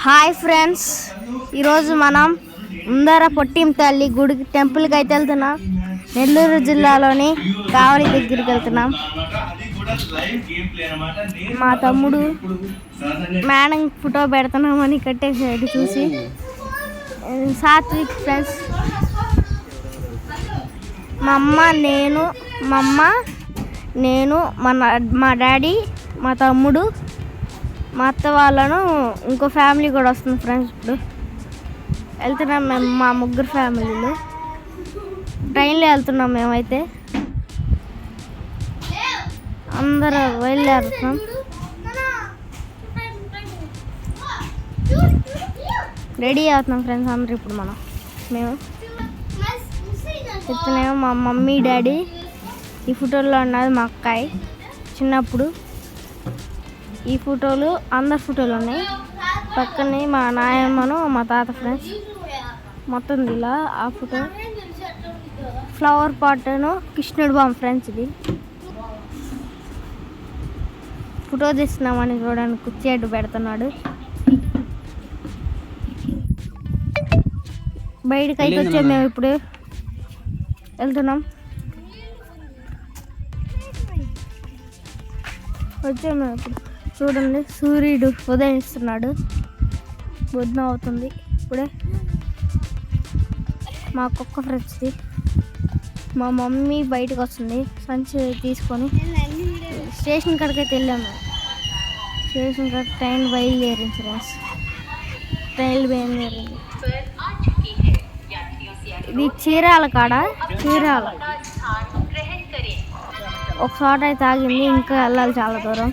Hi friends. ఈరోజు మనం ముందర పొట్టిం తల్లి గుడికి టెంపుల్కి అయితే వెళ్తున్నాం. నెల్లూరు జిల్లాలోని కావలి దగ్గరికి వెళ్తున్నాం. మా తమ్ముడు మేడం ఫోటో పెడుతున్నామని కట్టేసాడు చూసి. సాత్విక్ ఫ్రెండ్స్. మా అమ్మ నేను మా అమ్మ నేను మా మా డాడీ మా తమ్ముడు మా అత్త వాళ్ళను ఇంకో ఫ్యామిలీ కూడా వస్తుంది ఫ్రెండ్స్ ఇప్పుడు. వెళ్తున్నాం మేము మా ముగ్గురు ఫ్యామిలీలు ట్రైన్లో వెళ్తున్నాం మేమైతే. అందరూ బయలుదేరుతున్నాం రెడీ అవుతున్నాం ఫ్రెండ్స్ అందరూ ఇప్పుడు మనం. మేము. చెప్తున్నాము మా మమ్మీ డాడీ ఈ ఫోటోలో ఉన్నది మా అక్కాయి. చిన్నప్పుడు. ఈ ఫోటోలు అందరి ఫోటోలు ఉన్నాయి. పక్కనే మా నాయమ్మను మా తాత ఫ్రెండ్స్ మొత్తం ఇలా ఆ ఫోటో. ఫ్లవర్ పాట్ను కృష్ణుడు బామ్ ఫ్రెండ్స్ ఇది ఫోటో తీస్తున్నామని చూడడానికి కుర్చీ అడ్డు పెడుతున్నాడు. బయటకు అయితే వచ్చాము మేము ఇప్పుడు. వెళ్తున్నాం. వచ్చాము మేము ఇప్పుడు. చూడండి సూర్యుడు ఉదయిస్తున్నాడు. బుద్ధం అవుతుంది ఇప్పుడే. మా కుక్క ఫ్రెండ్స్ది. మా మమ్మీ బయటకు వస్తుంది సంచి తీసుకొని. స్టేషన్ కాడికైతే వెళ్ళాము. స్టేషన్ కాడ ట్రైన్ బయలుదేరింది ఫ్రెండ్స్. ట్రైన్ బయలుదేరింది. ఇది చీరాల కాడ? చీరాల. ఒక చోట అయితే ఆగింది ఇంకా వెళ్ళాలి చాలా దూరం.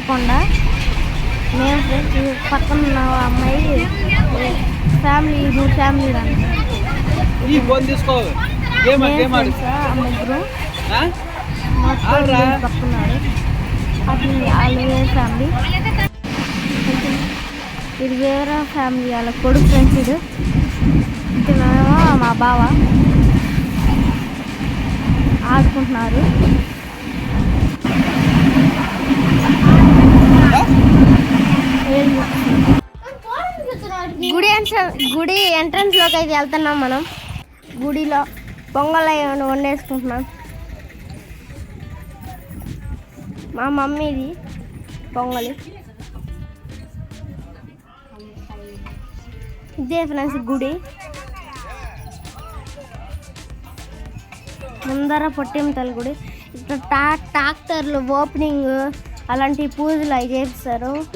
సింగరాయకొండ మేము ఫ్రెండ్స్ పక్కన ఉన్న అమ్మాయి ఫ్యామిలీ మూడు ఫ్యామిలీ. ముగ్గురు? పక్కన్నారు అది వాళ్ళు ఫ్యామిలీ ఇది వేరే ఫ్యామిలీ వాళ్ళ కొడుకు ఫ్రెండ్స్ ఇది. ఇతనేమో మా బావ. ఆడుకుంటున్నారు. గుడి ఎంట్రన్ ఎంట్రన్స్లోకి అయితే వెళ్తున్నాం మనం. గుడిలో పొంగల్ వండేసుకుంటున్నాం. మా మమ్మీది పొంగలి. ఇదే ఫ్రెండ్స్ గుడి. ముందర పొట్టింతల గుడి. ఇక్కడ టా ట్రాక్టర్లు ఓపెనింగ్ అలాంటి పూజలు అవి చేస్తారు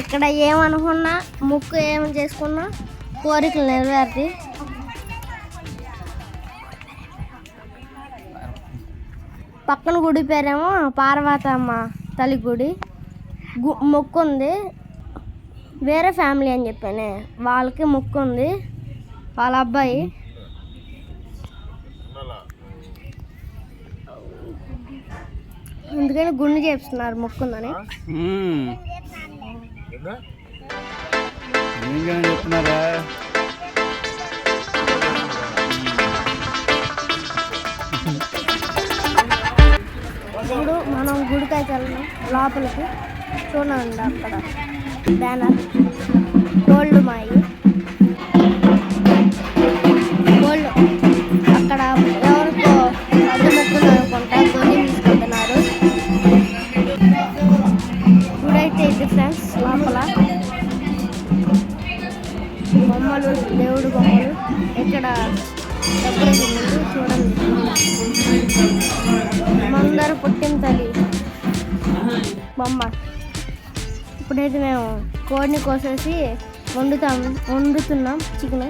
ఎక్కడ ఏమనుకున్నా ముక్కు ఏం చేసుకున్నా కోరికలు నెరవేరుతాయి. పక్కన గుడి పేరేమో పార్వతమ్మ తల్లి గుడి. గు మొక్కు ఉంది. వేరే ఫ్యామిలీ అని చెప్పానే వాళ్ళకి మొక్కు ఉంది. వాళ్ళ అబ్బాయి. అందుకని గుండె చేస్తున్నారు మొక్కుందని చెప్తున్నారా ఇప్పుడు మనం గుడికి అయితే వెళ్దాం లోపలికి చూడండి అక్కడ. బ్యానర్. గోల్డ్ మాయి. గుడి అయితే ఇది ఫ్రెండ్స్ లోపల. బొమ్మలు దేవుడు బొమ్మలు ఇక్కడ డెకరేషన్ చూడండి. మందర పుట్టిన తల్లి. బొమ్మ. ఇప్పుడైతే మేము కోడిని కోసేసి వండుతాం వండుతున్నాం చికెన్.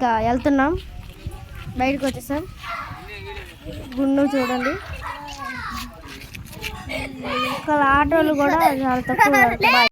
ఇంకా వెళ్తున్నాం. బయటకు వచ్చేసాం. గుండు చూడండి. ఇక్కడ ఆటోలు కూడా చాలా తక్కువ.